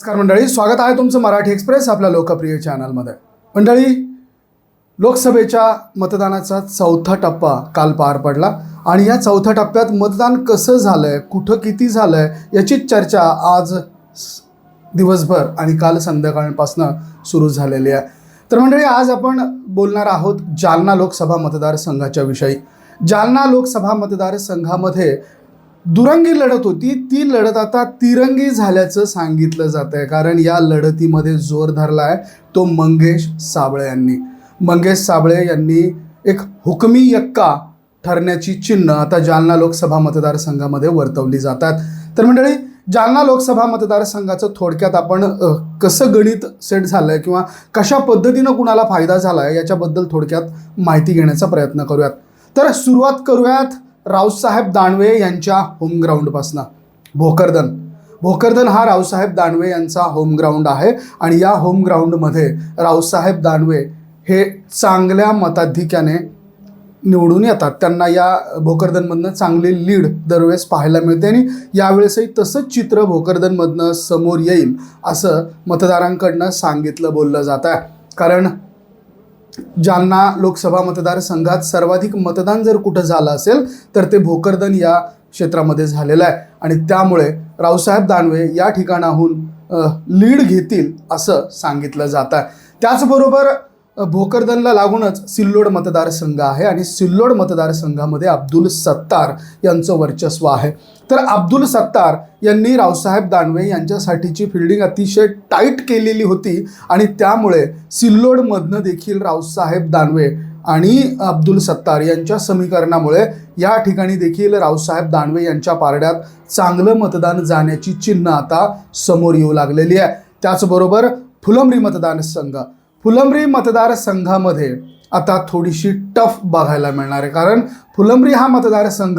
नमस्कार मंडळी स्वागत आहे तुमचं मराठी एक्सप्रेस आपल्या लोकप्रिय चॅनलमध्ये. मंडळी लोकसभेच्या मतदानाचा चौथा टप्पा काल पार पडला आणि या चौथ्या टप्प्यात मतदान कसं झालंय कुठं किती झालंय याची चर्चा आज दिवसभर आणि काल संध्याकाळपासून सुरू झालेली आहे. तर मंडळी आज आपण बोलणार आहोत जालना लोकसभा मतदारसंघाच्या विषयी. जालना लोकसभा मतदारसंघामध्ये दुरंगी लढत होती. ती लढत आता तिरंगी झाल्याचं सांगितलं जात आहे कारण या लढतीमध्ये जोर धरला आहे तो मंगेश साबळे यांनी. मंगेश साबळे यांनी एक हुकमी यक्का ठरण्याची चिन्ह आता जालना लोकसभा मतदारसंघामध्ये वर्तवली जातात. तर मंडळी जालना लोकसभा मतदारसंघाचं थोडक्यात आपण कसं गणित सेट झालं आहे किंवा कशा पद्धतीनं कुणाला फायदा झाला आहे याच्याबद्दल थोडक्यात माहिती घेण्याचा प्रयत्न करूयात. तर सुरुवात करूयात रावसाहेब दानवे यांच्या होमग्राऊंडपासनं भोकरदन. भोकरदन हा रावसाहेब दानवे यांचा होमग्राऊंड आहे आणि या होमग्राऊंडमध्ये रावसाहेब दानवे हे चांगल्या मताधिक्याने निवडून येतात. त्यांना या भोकरदनमधनं चांगली लीड दरवेळेस पाहायला मिळते आणि यावेळेसही तसंच चित्र भोकरदनमधनं समोर येईल असं मतदारांकडनं सांगितलं बोललं जात आहे. कारण जालना लोकसभा मतदारसंघात सर्वाधिक मतदान जर कुठं झालं असेल तर ते भोकरदन या क्षेत्रामध्ये झालेलं आहे. आणि त्यामुळे रावसाहेब दानवे या ठिकाणाहून लीड घेतील असं सांगितलं जात आहे. त्याचबरोबर भोकरदनला लागूनच सिल्लोड मतदारसंघ आहे आणि सिल्लोड मतदारसंघामध्ये अब्दुल सत्तार यांचं वर्चस्व आहे. तर अब्दुल सत्तार यांनी रावसाहेब दानवे यांच्यासाठीची फिल्डिंग अतिशय टाईट केलेली होती आणि त्यामुळे सिल्लोडमधनं देखील रावसाहेब दानवे आणि अब्दुल सत्तार यांच्या समीकरणामुळे या ठिकाणी देखील रावसाहेब दानवे यांच्या पारड्यात चांगलं मतदान जाण्याची चिन्ह आता समोर येऊ लागलेली आहे. त्याचबरोबर फुलंब्री मतदारसंघ फुलंब्री मतदारसंघामध्ये आता थोडीशी टफ बघायला मिळणार आहे. कारण फुलंब्री हा मतदारसंघ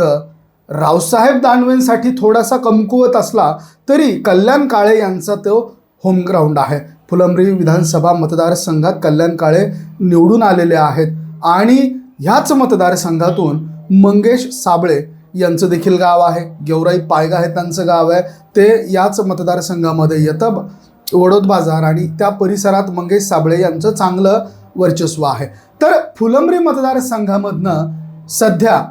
रावसाहेब दानवेंसाठी थोडासा कमकुवत असला तरी कल्याण काळे यांचा तो होम ग्राउंड आहे. फुलंब्री विधानसभा मतदारसंघात कल्याण काळे निवडून आलेले आहेत. आणि ह्याच मतदारसंघातून मंगेश साबळे यांचं देखील गाव आहे. गेवराई पायगा हे त्यांचं गाव आहे. ते याच मतदारसंघामध्ये येतं. वडोद बाजार आणि त्या परिसरात मंगेश साबळे यांचं चांगलं वर्चस्व आहे. तर फुलंब्री मतदारसंघामधनं सध्या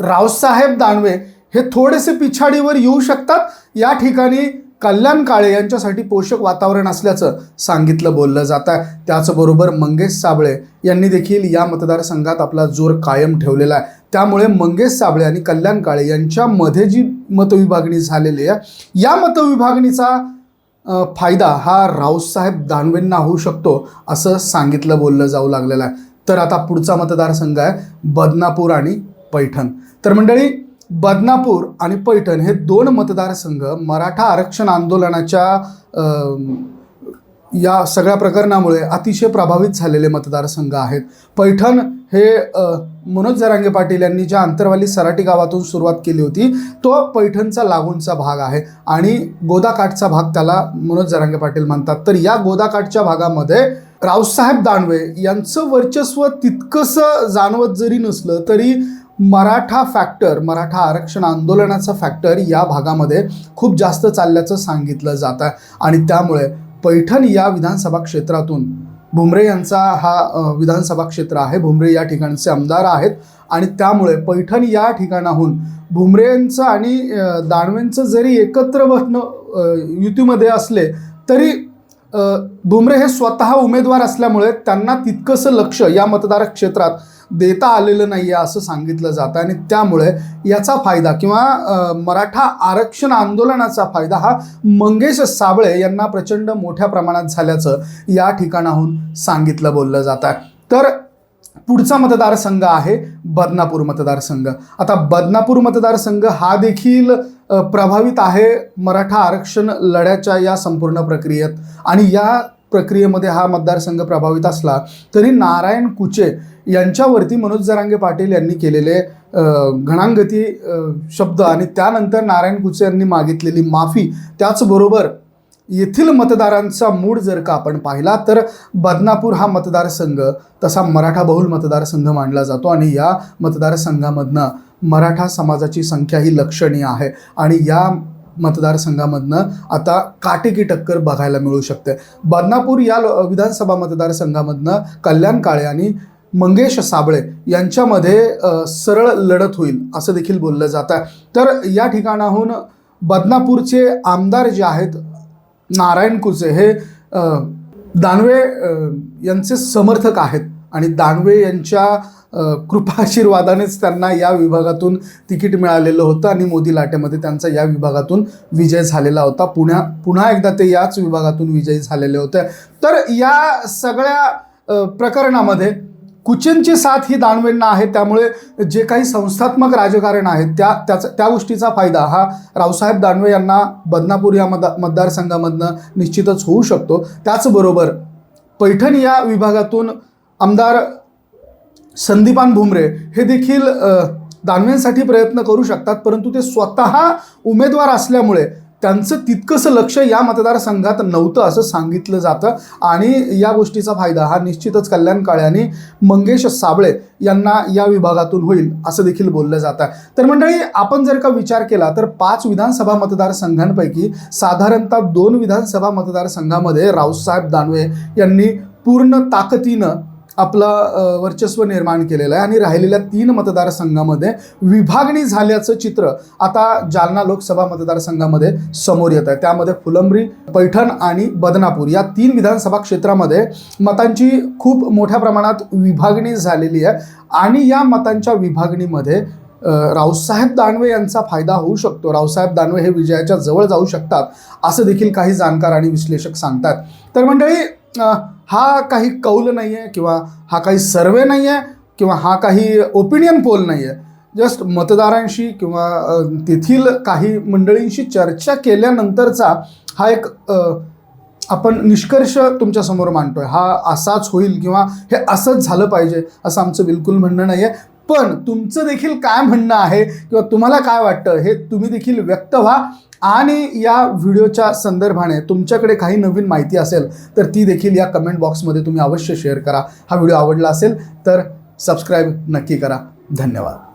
रावसाहेब दानवे हे थोडेसे पिछाडीवर येऊ शकतात. या ठिकाणी कल्याण काळे यांच्यासाठी पोषक वातावरण असल्याचं सांगितलं बोललं जात आहे. त्याचबरोबर मंगेश साबळे यांनी देखील या मतदारसंघात आपला जोर कायम ठेवलेला आहे. त्यामुळे मंगेश साबळे आणि कल्याण काळे यांच्यामध्ये जी मतविभागणी झालेली आहे या मतविभागणीचा फायदा हा रावसाहेब दानवेंना होऊ शकतो असं सांगितलं बोललं जाऊ लागलेलं आहे. तर आता पुढचा मतदारसंघ आहे बदनापूर आणि पैठण. तर मंडळी बदनापूर आणि पैठण हे दोन मतदारसंघ मराठा आरक्षण आंदोलनाच्या या सगळ्या प्रकरणामुळे अतिशय प्रभावित झालेले मतदारसंघ आहेत. पैठण हे मनोज जरांगे पाटील यांनी ज्या अंतरवाली सराटी गावातून सुरुवात केली होती तो पैठणचा लागूनचा भाग आहे आणि गोदाकाठचा भाग त्याला मनोज जरांगे पाटील म्हणतात. तर या गोदाकाठच्या भागामध्ये रावसाहेब दानवे यांचं वर्चस्व तितकंसं जाणवत जरी नसलं तरी मराठा फॅक्टर मराठा आरक्षण आंदोलनाचा फॅक्टर या भागामध्ये खूप जास्त चालल्याचं सांगितलं जात आहे आणि त्यामुळे पैठण या विधानसभा क्षेत्रातून भुमरे यांचा हा विधानसभा क्षेत्र आहे. भुमरे या ठिकाणचे आमदार आहेत आणि त्यामुळे पैठण या ठिकाणाहून भुमरेंचं आणि दानवेंचं जरी एकत्र बसणं युतीमध्ये असले तरी भुमरे हे स्वतः उमेदवार असल्यामुळे त्यांना तितकंसं लक्ष या मतदार क्षेत्रात देता आलेलं नाही आहे असं सांगितलं जातं. आणि त्यामुळे याचा फायदा किंवा मराठा आरक्षण आंदोलनाचा फायदा हा मंगेश साबळे यांना प्रचंड मोठ्या प्रमाणात झाल्याचं या ठिकाणाहून सांगितलं बोललं जात आहे तर पुढचा मतदारसंघ आहे बदनापूर मतदारसंघ. आता बदनापूर मतदारसंघ हा देखील प्रभावित आहे मराठा आरक्षण लढ्याच्या या संपूर्ण प्रक्रियेत. आणि या प्रक्रियेमध्ये हा मतदारसंघ प्रभावित असला तरी नारायण कुचे यांच्यावरती मनोज जरांगे पाटील यांनी केलेले घणांगती शब्द आणि त्यानंतर नारायण कुचे यांनी मागितलेली माफी त्याचबरोबर येथील मतदारांचा मूड जर का आपण पाहिला तर बदनापूर हा मतदारसंघ तसा मराठा बहुल मतदारसंघ मानला जातो आणि या मतदारसंघामधनं मराठा समाजाची संख्या ही लक्षणीय आहे आणि या मतदारसंघामधनं आता काटेकी टक्कर बघायला मिळू शकते. बदनापूर या विधानसभा मतदारसंघामधनं कल्याण काळे आणि मंगेश साबळे यांच्यामध्ये सरळ लढत होईल असं देखील बोललं जात आहे तर या ठिकाणाहून बदनापूरचे आमदार जे आहेत नारायण कुचे हे दानवे यांचे समर्थक आहेत. आणि दानवे यांच्या कृपाशीर्वादानेच त्यांना या विभागातून तिकीट मिळालेलं होतं आणि मोदी लाटेमध्ये त्यांचा या विभागातून विजय झालेला होता. पुण्या पुन्हा एकदा ते याच विभागातून विजयी झालेले होते. तर या सगळ्या प्रकरणामध्ये कुचनची साथ ही दानवेंना आहे त्यामुळे जे काही संस्थात्मक राजकारण आहे त्या त्याचा त्या गोष्टीचा फायदा हा रावसाहेब दानवे यांना बदनापूर या मदा मतदारसंघामधनं निश्चितच होऊ शकतो. त्याचबरोबर पैठण या विभागातून आमदार संदीपान भुमरे हे देखील दानवेंसाठी प्रयत्न करू शकतात परंतु ते स्वतः उमेदवार असल्यामुळे त्यांचं तितकंसं लक्ष या मतदारसंघात नव्हतं असं सांगितलं जातं. आणि या गोष्टीचा फायदा हा निश्चितच कल्याण काळे आणि मंगेश साबळे यांना या विभागातून होईल असं देखील बोललं जातं. तर मंडळी आपण जर का विचार केला तर पाच विधानसभा मतदारसंघांपैकी साधारणतः दोन विधानसभा मतदारसंघामध्ये रावसाहेब दानवे यांनी पूर्ण ताकदीनं आपलं वर्चस्व निर्माण केलेलं आहे आणि राहिलेल्या तीन मतदारसंघामध्ये विभागणी झाल्याचं चित्र आता जालना लोकसभा मतदारसंघामध्ये समोर येत आहे. त्यामध्ये फुलंब्री पैठण आणि बदनापूर या तीन विधानसभा क्षेत्रामध्ये मतांची खूप मोठ्या प्रमाणात विभागणी झालेली आहे आणि या मतांच्या विभागणीमध्ये रावसाहेब दानवे यांचा फायदा होऊ शकतो. रावसाहेब दानवे हे विजयाच्या जवळ जाऊ शकतात असं देखील काही जाणकार आणि विश्लेषक सांगतात. तर मंडळी हा काही कौल नाही आहे किंवा हा काही सर्वे नाही आहे किंवा हा काही ओपिनियन पोल नाही आहे जस्ट मतदारांशी किंवा तेथील काही मंडळींशी चर्चा केल्यानंतरचा हा एक आपण निष्कर्ष तुमच्यासमोर मांडतोय. हा असाच होईल किंवा हे असंच झालं पाहिजे असं आमचं बिलकुल म्हणणं नाही आहे पण तुमचं देखील काय म्हणणं आहे किंवा तुम्हाला काय वाटतं हे तुम्ही देखील व्यक्त व्हा. आणि या व्हिडिओच्या संदर्भाने तुमच्याकडे काही नवीन माहिती असेल तर ती देखील या कमेंट बॉक्समध्ये तुम्ही अवश्य शेअर करा. हा व्हिडिओ आवडला असेल तर सबस्क्राईब नक्की करा. धन्यवाद.